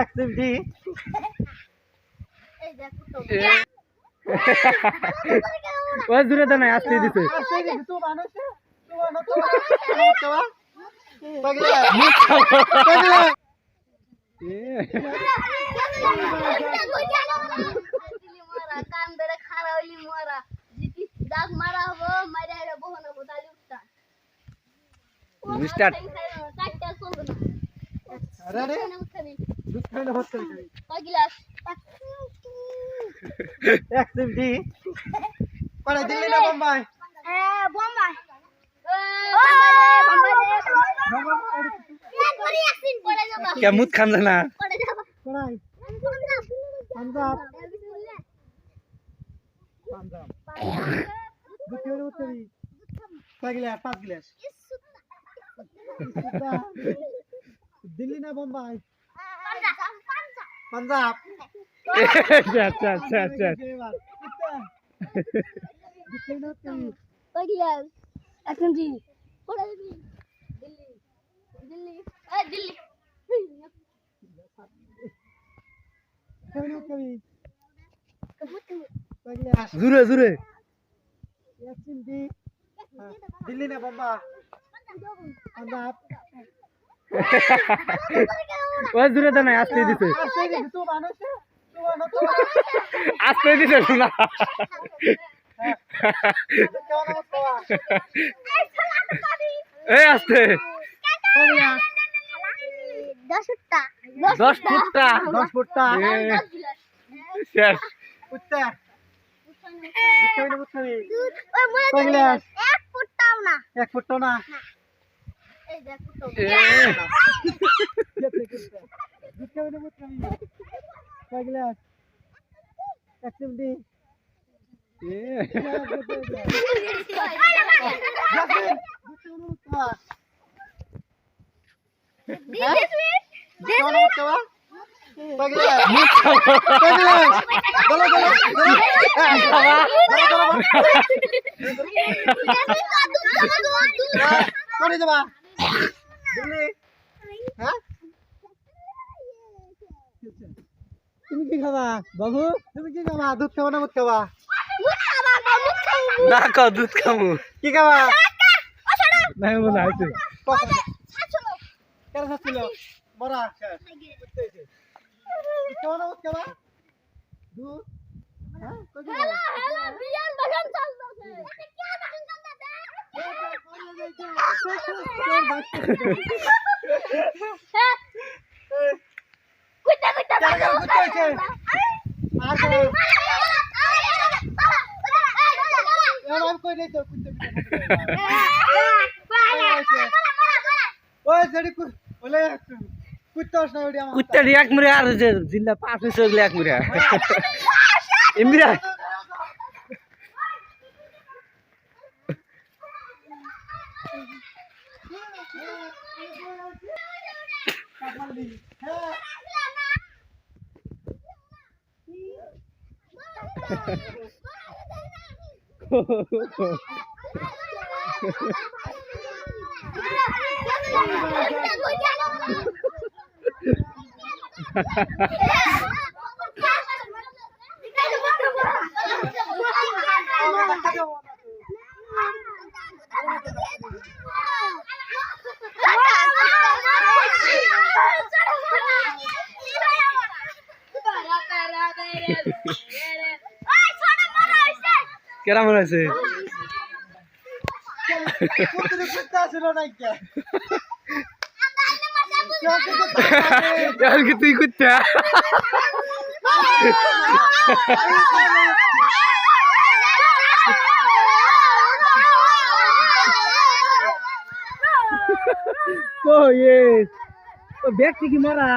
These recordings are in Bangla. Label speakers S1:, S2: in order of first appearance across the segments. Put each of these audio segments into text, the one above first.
S1: এক চিমটি
S2: ও জুড়ে তো নাই আসতে দিছে
S1: আসতে আরে, দুধ খাই না, ভাত খাই।
S3: কয় গিলাস?
S1: এক চিমটি কড়াই দিল্লি না বোম্বাই?
S3: বোম্বাই।
S2: কে খান না
S1: কড়াই। পাঞ্জাব। পাঞ্জাব। দুধ খাই না, ভাত খাই না। কয় গ্লাস? পাঁচ গ্লাস। দিল্লি না বোম্বাই? পাঞ্জাব।
S2: আচ্ছা আচ্ছা আচ্ছা আচ্ছা।
S3: এখন জি। দিল্লি। দিল্লি। দিল্লি।
S1: চিমটি হ্যাঁ, দিল্লি না বোম্বাই? পাঞ্জাব।
S2: ও জুড়ে তো নাই আসতে দিছে।
S1: আসতে দিছে, তুই মানুষ না? তুই মানুষ, তুই মানুষ।
S2: আসতে। দিছে না
S1: কেমন অবস্থা?
S2: এই আসতে
S3: দশ ফুটটা
S2: দশ ফুটটা
S1: দশ ফুটটা
S2: শেষ?
S3: ওই মনে এক ফুটটাও না।
S1: এক ফুটটা না।
S3: এই দেখো
S1: খাবি খাবি? খাবি খাবি? বলো, বলো, বলো। হ্যাঁ, বলো, বলো, বলো। তুমি কি খাবা বাবু তুমি কি খাবা দুধ খাবা না দুধ খাবা
S2: না কাও দুধ খামু
S1: কি খাবা
S2: নাই মনে আছে
S1: কেন খাচ্ছিল। দুধ খাবা না দুধ খাবা দুধ হ্যাঁ কুত্তা
S2: এক মুড়ে আর জিল্লা পাঁচ গেলে এক মুড়ে এমরা
S1: Ha ha ha ha!
S2: কেরাম হয়েছে
S1: কুত্তা কুত্তা ছিল না কে কেউ কিন্তু কুত্তা নেই।
S2: কি তুই কুত্তা? কো এ? ও ব্যক্তি কি মারা?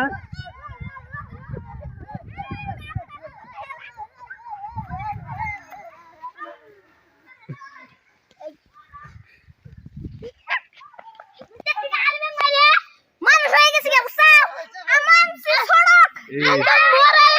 S3: 哎，
S2: 我
S3: 不会。